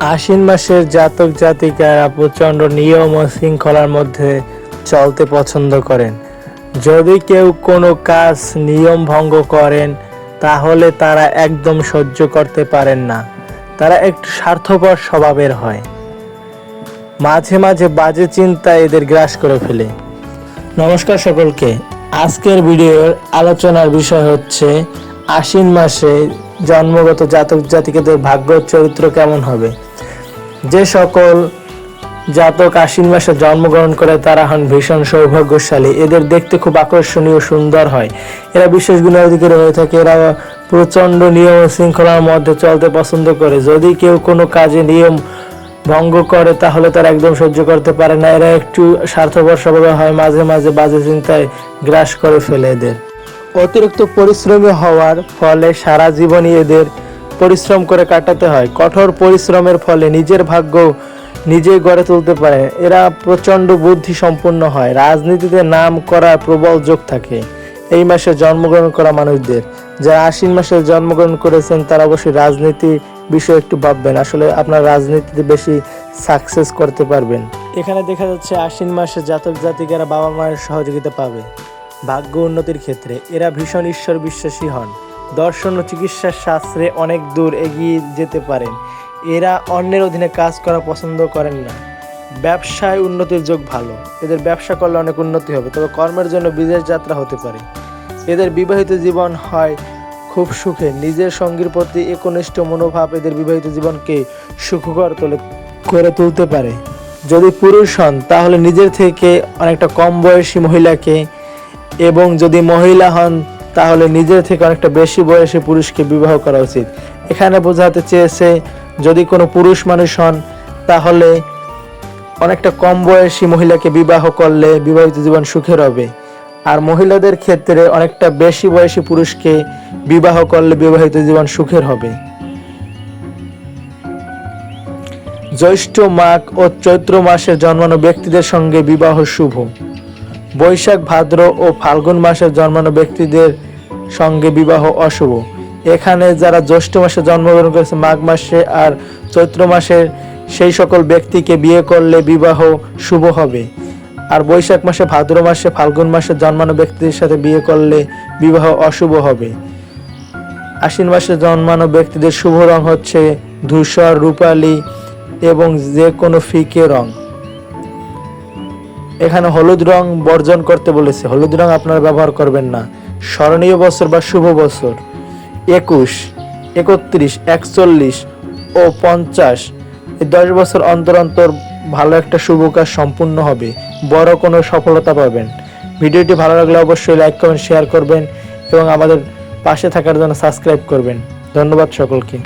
আশ্বিন মাসের জাতক জাতিকারা প্রচণ্ড নিয়ম ও শৃঙ্খলার মধ্যে চলতে পছন্দ করেন। যদি কেউ কোনো কাজ নিয়ম ভঙ্গ করেন, তাহলে তারা একদম সহ্য করতে পারেন না। তারা একটু স্বার্থপর স্বভাবের হয়। মাঝে মাঝে বাজে চিন্তা এদের গ্রাস করে ফেলে। নমস্কার সকলকে। আজকের ভিডিওর আলোচনার বিষয় হচ্ছে, আশ্বিন মাসে জন্মগত জাতক জাতিকাদের ভাগ্য চরিত্র কেমন হবে? যে সকল জাতক আশ্বিন মাসে জন্মগ্রহণ করে তারা হন ভীষণ সৌভাগ্যশালী। এদের দেখতে খুব আকর্ষণীয় সুন্দর হয়। এরা বিশেষ গুণের অধিকারী হয়ে থাকে। এরা প্রচণ্ড নিয়ম ও শৃঙ্খলার মধ্যে চলতে পছন্দ করে। যদি কেউ কোনো কাজে নিয়ম ভঙ্গ করে, তাহলে তারা একদম সহ্য করতে পারে না। এরা একটু স্বার্থপর স্বভাবে হয়। মাঝে মাঝে বাজে চিন্তায় গ্রাস করে ফেলে এদের। অতিরিক্ত পরিশ্রমী হওয়ার ফলে সারা জীবনই এদের পরিশ্রম করে কাটাতে হয়। কঠোর পরিশ্রমের ফলে নিজের ভাগ্য নিজেই গড়ে তুলতে পারে। এরা প্রচণ্ড বুদ্ধি সম্পন্ন হয়। রাজনীতিতে নাম করার প্রবল যোগ থাকে। এই মাসে জন্মগ্রহণ করা মানুষদের। যারা আশ্বিন মাসে জন্মগ্রহণ করেছেন, তারা অবশ্যই রাজনীতি বিষয়ে একটু ভাববেন। আসলে আপনার রাজনীতিতে বেশি সাকসেস করতে পারবেন। এখানে দেখা যাচ্ছে আশ্বিন মাসে জাতক জাতিকারা বাবা মায়ের সহযোগিতা পাবে। ভাগ্য উন্নতির ক্ষেত্রে এরা ভীষণ ঈশ্বর বিশ্বাসী হন। দর্শন ও চিকিৎসার শাস্ত্রে অনেক দূর এগিয়ে যেতে পারেন। এরা অন্যের অধীনে কাজ করা পছন্দ করেন না। ব্যবসায় উন্নতির যোগ ভালো। এদের ব্যবসা করলে অনেক উন্নতি হবে, তবে কর্মের জন্য বিদেশ যাত্রা হতে পারে। এদের বিবাহিত জীবন হয় খুব সুখে। নিজের সঙ্গীর প্রতি একনিষ্ঠ মনোভাব এদের বিবাহিত জীবনকে সুখকর তোলে, করে তুলতে পারে। যদি পুরুষ হন, তাহলে নিজের থেকে অনেকটা কম বয়সী মহিলাকে এবং যদি মহিলা হন তাহলে নিজের থেকে অনেকটা বেশি বয়সী পুরুষকে বিবাহ করা উচিত। এখানে বোঝাতে চেয়েছে, যদি কোনো পুরুষ মানুষ হন, তাহলে অনেকটা কম বয়সী মহিলাকে বিবাহ করলে বিবাহিত জীবন সুখের হবে। আর মহিলাদের ক্ষেত্রে অনেকটা বেশি বয়সী পুরুষকে বিবাহ করলে বিবাহিত জীবন সুখের হবে। জ্যৈষ্ঠ মাঘ ও চৈত্র মাসে জন্মানো ব্যক্তিদের সঙ্গে বিবাহ শুভ। বৈশাখ, ভাদ্র ও ফাল্গুন মাসে জন্মানো ব্যক্তিদের সঙ্গে বিবাহ অশুভ। এখানে যারা জ্যৈষ্ঠ মাসে জন্মগ্রহণ করেছে, মাঘ মাসে আর চৈত্র মাসে, সেই সকল ব্যক্তিকে বিয়ে করলে বিবাহ শুভ হবে। আর বৈশাখ মাসে, ভাদ্র মাসে, ফাল্গুন মাসে জন্মানো ব্যক্তিদের সাথে বিয়ে করলে বিবাহ অশুভ হবে। আশ্বিন মাসে জন্মানো ব্যক্তিদের শুভ রং হচ্ছে ধূসর, রূপালী এবং যে কোনো ফিকে রং। এখানে হলুদ রং বর্জন করতে বলেছে। হলুদ রং আপনারা ব্যবহার করবেন না। স্মরণীয় বছর বা শুভ বছর। একুশ, একত্রিশ, একচল্লিশ ও পঞ্চাশ। এই দশ বছর অন্তর অন্তর ভালো একটা শুভ কাজ সম্পূর্ণ হবে। বড় কোনো সফলতা পাবেন। ভিডিওটি ভালো লাগলে অবশ্যই লাইক, কমেন্ট, শেয়ার করবেন এবং আমাদের পাশে থাকার জন্য সাবস্ক্রাইব করবেন। ধন্যবাদ সকলকে।